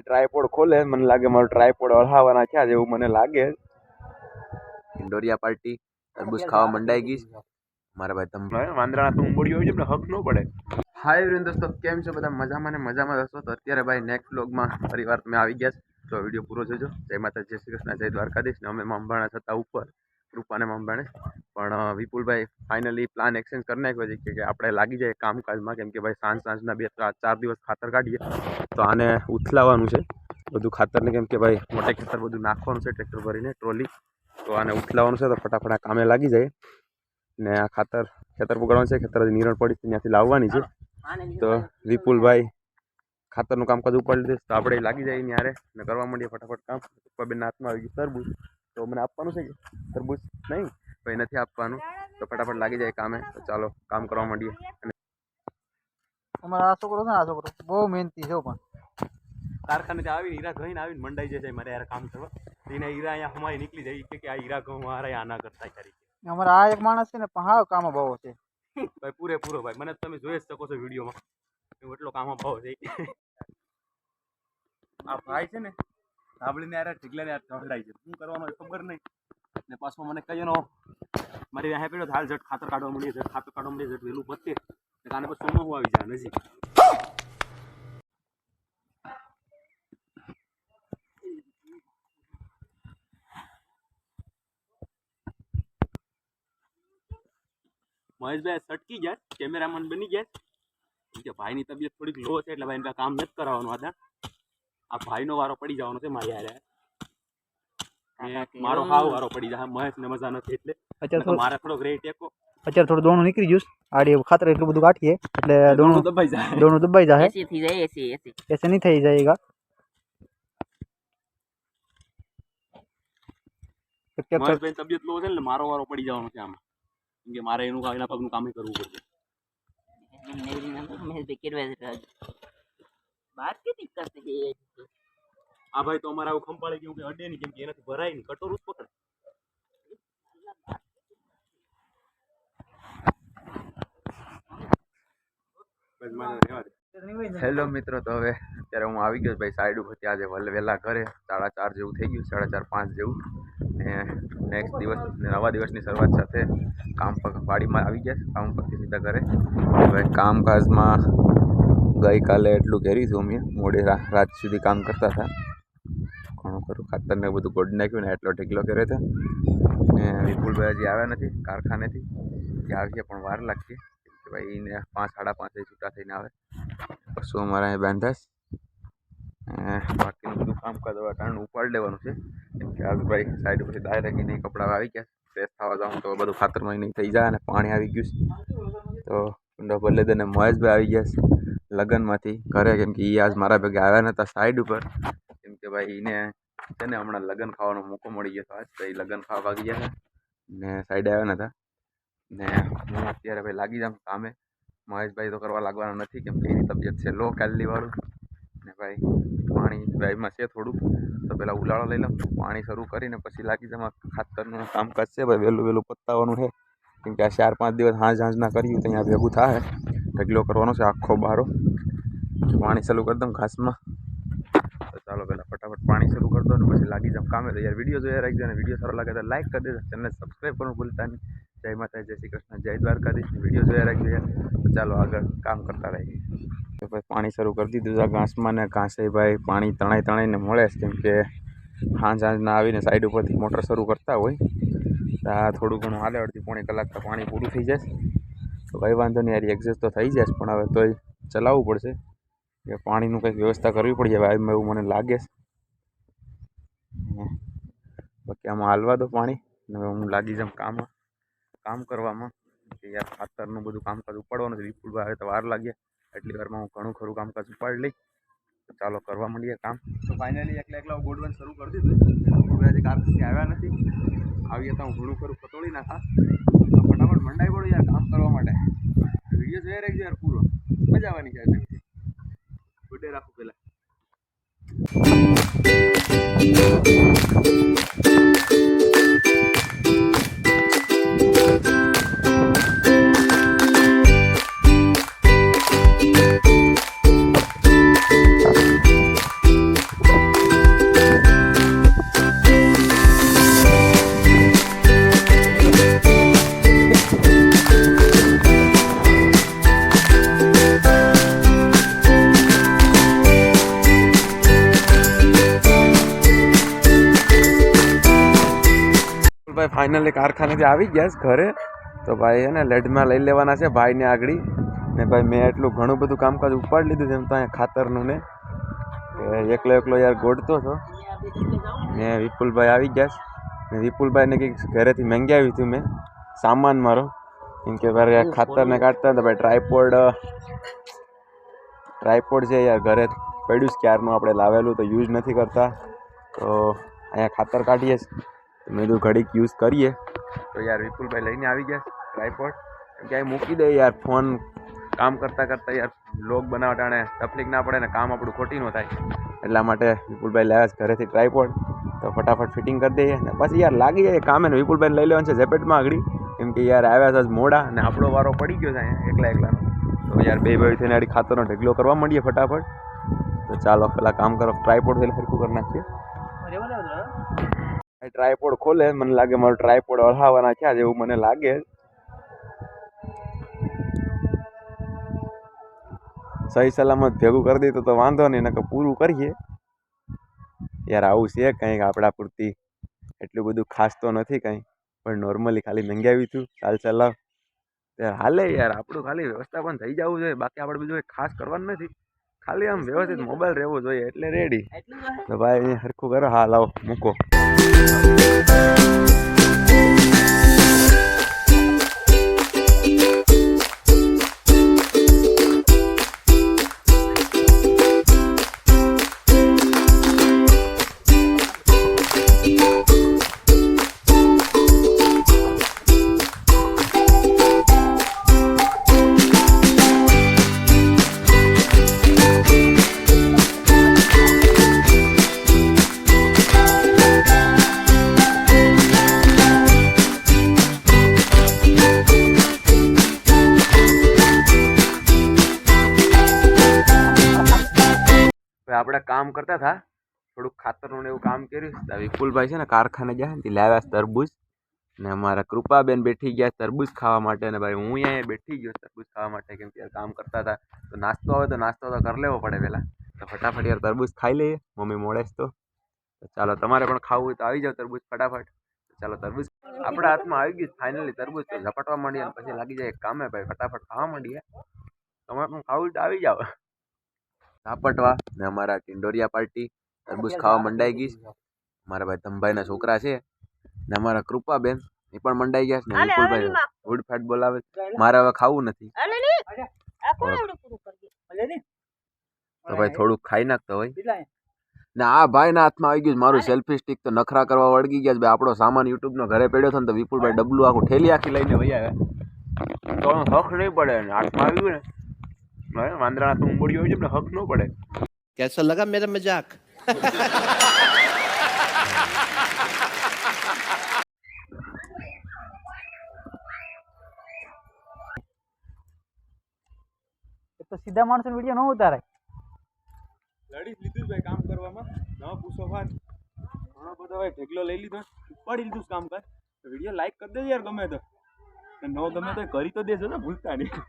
Tripod ખોલે મને લાગે મારો ટ્રાયપોડ અળહાવાના છે એવું મને લાગે ઇન્ડોરિયા પાર્ટી તરબૂચ ખાવા મંડાઈ ગઈ. મારા ભાઈ તમે વાંદરાના તું ઉંબોડી હોય છે ને હક ન પડે. હાય એવરીન દોસ્તો કેમ છો? બધા મજામાં ને મજામાં હશો? તો અત્યારે ભાઈ નેક્સ્ટ વ્લોગમાં ફરીવાર તમે આવી ગયા છો. તો વીડિયો પૂરો જોજો. જય માતા જય શ્રી કૃષ્ણ જય દ્વારકાધીશ. ને અમે મામભાણા છતાં ઉપર. રૂપાને અંબાણે પણ વિપુલભાઈ ફાઇનલી પ્લાન એક્સચેન્જ કરી નાખ્યો છે કે- આપણે લાગી જાય કામકાજમાં. કેમ કે ભાઈ સાંજ સાંજના બે ત્રણ, ચાર દિવસ ખાતર કાઢીએ. તો આને ઉથલાવવાનું છે. બધું ખાતરને કેમ કે ભાઈ મોટે ખેતર બધું નાખવાનું છે, ટ્રેક્ટર ભરીને, ટ્રોલી. તો આને ઉથલાવાનું છે તો ફટાફટ આ કામે લાગી જાય. ને આ ખાતર ખેતર પકડવાનું છે. ખેતર નિરણ પડી ત્યાંથી લાવવાની છે. તો વિપુલભાઈ ખાતરનું કામકાજ ઉપાડી દઈશ તો આપણે લાગી જાય ત્યારે ને કરવા માંડીએ ફટાફટ કામ. પપ્પાબેનના હાથમાં આવી ગયું તરબૂચ તો મને આપવાનું છે કે? તરબૂચ નહીં ભાઈ નથી આપવાનું. તો ફટાફટ લાગી જાય કામે. તો ચાલો કામ કરવા માંડીએ. અમારા આ છોકરો છે ને આ છોકરો. બહુ મહેનતી છે પણ. કારખાનેથી આવીને હીરા ઘઈને આવીને મંડાઈ જશે મારે યાર કામ કરવા. એને હીરા અહીંયા અમારી નીકળી જાય. કે કે આ હીરા ઘઉં મારે આ ના કરતા કરી અમારા આ એક માણસ છે ને પણ હાવ કામ બહુ છે. ભાઈ પૂરેપૂરો ભાઈ. મને તમે જોઈ જ શકો છો વિડીયોમાં. એટલો કામ ભાવ છે. આ ભાઈ છે ને ધાબળીને યાર ઢીકલાને યાર ઢળાઈ છે. શું કરવાનું ખબર નહીં. ને પાછો મને કહીએ નો, મારી વાહે પડ્યો હાલ જટ ખાતર કાઢવા મળીએ જટ ખાતર કાઢવા મળીએ જટ વહેલું પતે કાને પછી સોમાં આવી જાય નજીક. મહેશભાઈ સટકી ગયા, કેમેરામેન બની ગયા. ભાઈની તબિયત થોડીક લો છે એટલે ભાઈ કામ નથી કરાવવાનું આદા. આ ભાઈ નો વારો પડી જવાનો છે મારી હારે મારો હાવ વારો પડી જાય મહેશ ને મજા નથી એટલે અત્યારે મારે થોડોક રેટ ટેકો અત્યારે થોડું દોણું નીકળી ગયું આડી ખાતર એટલું બધું કાઢીએ એટલે દોણું દબાઈ જાય દોણું દબાઈ જાય એસી નહીં થઈ જાયગા મહેશભાઈ તબિયત લો છે ને મારો વારો પડી જવાનો છે આમાં કે મારે એનું કામ એના પગનું કામ કરવું પડશે મહેશભાઈ કેરવા બાત કે દિક્કત હે આ ભાઈ તો અમારે આવું ખંપાળી ગયું કે અડે નહીં, કેમ કે એનાથી ભરાય નહીં. કટોર જ પકડે. હેલો મિત્રો, તો હવે અત્યારે હું આવી ગયો ભાઈ, સાઈડ ઉપરથી આજે વહેલા ઘરે સાડા ચાર જેવું થઈ ગયું, સાડા ચાર પાંચ જેવું. ને નેક્સ્ટ દિવસ નવા દિવસની શરૂઆત સાથે કામ પર વાડીમાં આવી ગયા કામ પરથી સીધા ઘરે. હવે કામકાજમાં ગઈકાલે એટલું ઘેરી છું મેં મોડી રાત સુધી કામ કરતા હતા. ઘણું ખરું? ખાતરને બધું ગોડી નાખ્યું ને એટલો ઢીકલો કર્યો હતો. ને વિપુલભાઈ હજી આવ્યા નથી, કારખાનેથી. જે આવશે પણ વાર લાગશે. કે ભાઈ એને પાંચ, સાડા પાંચે છૂટા થઈને આવે. પશુ અમારા અહીં બાંધાશ બાકીનું બધું કામકાજ હવે ટાણું ઉપાડી લેવાનું છે. કેમ કે આજ ભાઈ સાઈડ ઉપરથી ડાયરેક્ટ નહીં કપડાં આવી ગયા ફ્રેશ થવા જાઉં તો બધું ખાતરમાં નહીં થઈ જાય અને પાણી આવી ગયું છે. તો કુંડો ભલે દે ને મહેશભાઈ આવી ગયા છે લગ્નમાંથી. ઘરે કેમ કે એ આજ મારા ભેગા આવ્યા નહોતા સાઈડ ઉપર. ભાઈ એને છે ને હમણાં લગ્ન ખાવાનો મોકો મળી ગયો હતો આજ તો એ લગ્ન ખાવા ભાગી ગયા ને સાઈડે આવ્યા નતા. ને હું અત્યારે ભાઈ લાગી જાઉં કામે. મહેશભાઈ તો કરવા લાગવાના નથી કેમ કે એની તબિયત છે લો વાળું. ને ભાઈ, પાણી ભાઈમાં છે થોડુંક. તો પહેલાં ઉલાળો લઈ લઉં. પાણી શરૂ કરીને પછી લાગી જમા ખાતરનું કામકાજ છે. ભાઈ વહેલું વહેલું પતાવવાનું છે. કેમ કે આ ચાર પાંચ દિવસ હાંજ હાંજના કર્યું તો અહીંયા ભેગું થાય. ઢગલો કરવાનો છે આખો બારો. પાણી ચાલુ કરી દઉં ઘાસમાં. તો ચાલો પહેલાં પાણી શરૂ કરી અને પછી લાગી જાઉં કામે. તો યાર વીડિયો જોયા રાખજો અને વીડિયો સારો લાગે તો લાઈક કરી દેજો. ચેનલ સબસ્ક્રાઈબ કરવાનું ભૂલતા નહીં. જય માતા જય શ્રી કૃષ્ણ, જય દ્વારકાધીશ. વીડિયો જોયા રાખજો યાર. ચાલો આગળ કામ કરતા રહીએ. તો ભાઈ પાણી શરૂ કરી દીધું છે ઘાસમાં ને ઘાસે ભાઈ પાણી તણાઈ તણાઈને મળે છે. કેમ કે હાંજ હાંજના આવીને સાઈડ ઉપરથી મોટર શરૂ કરતા હોય. તો આ થોડું ઘણું હાલે, અડધી પોણી કલાક પાણી પૂરું થઈ જશે તો ભાઈ વાંધો નહીં, યાર એક્ઝેસ્ટ તો થઈ જશે પણ હવે તોય ચલાવવું પડશે. કે પાણીનું કંઈક વ્યવસ્થા કરવી પડી જાય. આમાં એવું મને લાગે છે. બાકી આમાં હાલવા દો પાણી હવે હું લાગી જાઉં કામ કામ કરવામાં. કે યાર ખાતરનું બધું કામકાજ ઉપાડવાનું છે. વિપુલભાઈ આવે તો વાર લાગે એટલી વારમાં હું ઘણું ખરું કામકાજ ઉપાડી લઈ. ચાલો કરવા માંડીએ કામ. તો ફાઇનલી એકલા એકલા ગોડવન શરૂ કરી દીધું. આજે કારખાને આવ્યા નથી. આવીએ તો હું ઘણું ખરું ખતોડી નાખા. ફટાફટ મંડાઈ પડું યાર કામ કરવા માટે. વીડિયો જોઈ રાખજો યાર પૂરો. મજા આવવાની છે ગુડે રાખું પહેલાં. Thank you. ફાઇનલી કારખાનેથી આવી ગયા છે ઘરે. તો ભાઈ એને લેડમાં લઈ લેવાના છે ભાઈને આગળ. ને ભાઈ મેં એટલું ઘણું બધું કામકાજ ઉપાડી લીધું છે એમ તો અહીંયા ખાતરનું ને. એકલો એકલો યાર ગોડતો છો ને વિપુલભાઈ આવી ગયા છે. ને વિપુલભાઈને કંઈક ઘરેથી મંગાવ્યું હતું મેં. સામાન મારો. કેમ કે ભાઈ ખાતરને કાઢતા હતા ભાઈ ટ્રાયપોડ ટ્રાયપોડ છે યાર ઘરે પડ્યું છે ક્યારનું આપણે લાવેલું તો યુઝ નથી કરતા. તો અહીંયા ખાતર કાઢીએ છીએ. તો મેં કીધું ઘડીક યુઝ કરીએ. તો યાર વિપુલભાઈ લઈને આવી ગયા ટ્રાયપોડ ક્યાંય મૂકી દે યાર ફોન કામ કરતાં કરતાં યાર લોગ બનાવવા ટાણે તકલીફ ના પડે ને કામ આપણું ખોટી ન થાય. એટલા માટે વિપુલભાઈ લાવ્યા છે ઘરેથી ટ્રાયપોડ તો ફટાફટ ફિટિંગ કરી દઈએ ને પછી યાર લાગી જાય કામે ને વિપુલભાઈને લઈ લેવાનું છે ઝેપેટમાં આગળ. કેમ કે યાર આવ્યા છે મોડા અને આપણો વારો પડી ગયો છે અહીંયા એકલા એકલાનો તો યાર બે ભાઈ થઈને આડી ખાતરનો ઢગલો કરવા માંડીએ ફટાફટ. તો ચાલો પેલા કામ કરો ટ્રાયપોડ થઈને સરખું કરી નાખીએ. ટ્રાયપોડ ખોલે મને લાગે મારું ટ્રાયપોડ અળહાવાના છે એવું મને લાગે. સહી સલામત ભેગું કરી દીધું તો વાંધો નહીં, નકર પૂરું કરીએ. યાર આવું છે કંઈક આપણા પૂરતી. એટલું બધું ખાસ તો નથી કંઈ, પણ નોર્મલી ખાલી નંગ્યાવી છું ચાલ ચલાવ હાલે યાર, આપણું ખાલી વ્યવસ્થા પણ થઈ જવું જોઈએ. બાકી આપણે બીજું કંઈ ખાસ કરવાનું નથી. ખાલી આમ વ્યવસ્થિત મોબાઈલ રહેવો જોઈએ એટલે રેડી. તો ભાઈ સરખું કરો. હા લાવો મૂકો. આપણે કામ કરતા હતા, થોડુંક ખાતરનું એવું કામ કર્યું. વિપુલભાઈ છે ને કારખાને ગયા ને લાવ્યા તરબૂચ. ને અમારા કૃપાબેન બેઠી ગયા તરબૂચ ખાવા માટે ને ભાઈ હું અહીંયા બેઠી ગયો તરબૂચ ખાવા માટે કેમ કે યાર કામ કરતા હતા. તો નાસ્તો આવે તો નાસ્તો તો કરી લેવો પડે પહેલાં. તો ફટાફટ યાર તરબૂચ ખાઈ લઈએ, મમ્મી મોડે તો. ચાલો તમારે પણ ખાવું હોય તો આવી જાઓ તરબૂચ ફટાફટ. ચાલો તરબૂચ આપણા હાથમાં આવી ગયું ફાઇનલી તરબૂચ તો ઝપટવા માંડીએ પછી લાગી જાય કામે ભાઈ ફટાફટ ખાવા માંડીએ. તમારે પણ ખાવું તો આવી જાઓ ઝાપટવા ને અમારા ટિંડોરિયા પાર્ટી તરબૂચ ખાવા મંડાઈ ગઈ મારા ભાઈ ધમભાઈના છોકરા છે ને અમારા કૃપાબેન એ પણ મંડાઈ ગયા છે ને વિપુલભાઈ ગુડ ફેટ બોલાવે મારે હવે ખાવું નથી? તો ભાઈ થોડુંક ખાઈ નાખતો હોય. ને આ ભાઈના હાથમાં આવી ગયું મારું સેલ્ફી સ્ટિક તો નખરા કરવા વળગી ગયા છે. ભાઈ આપણો સામાન યુટ્યુબનો ઘરે પડ્યો હતો ને તો વિપુલભાઈ ડબલું આખું ઠેલી આખી લઈને વહી આવે તો હક નહીં પડે ને હાથમાં આવ્યું ને. વાંદરાના તો ઉંબડ્યું હોય છે એટલે હક ન પડે. કેસો લગા મેરા મજાક? તો સીધા માણસોનો વીડિયો ન ઉતારે લડી લીધું ભાઈ કામ કરવામાં. ન પૂછો વાત. ઘણો બધો ભાઈ ઢેગલો લઈ લીધો. ઉપાડી લીધું કામ કર વીડિયો લાઈક કરી દેજો યાર ગમે તો. ન ગમે તો કરી તો દેજો ને ભૂલતા નહીં.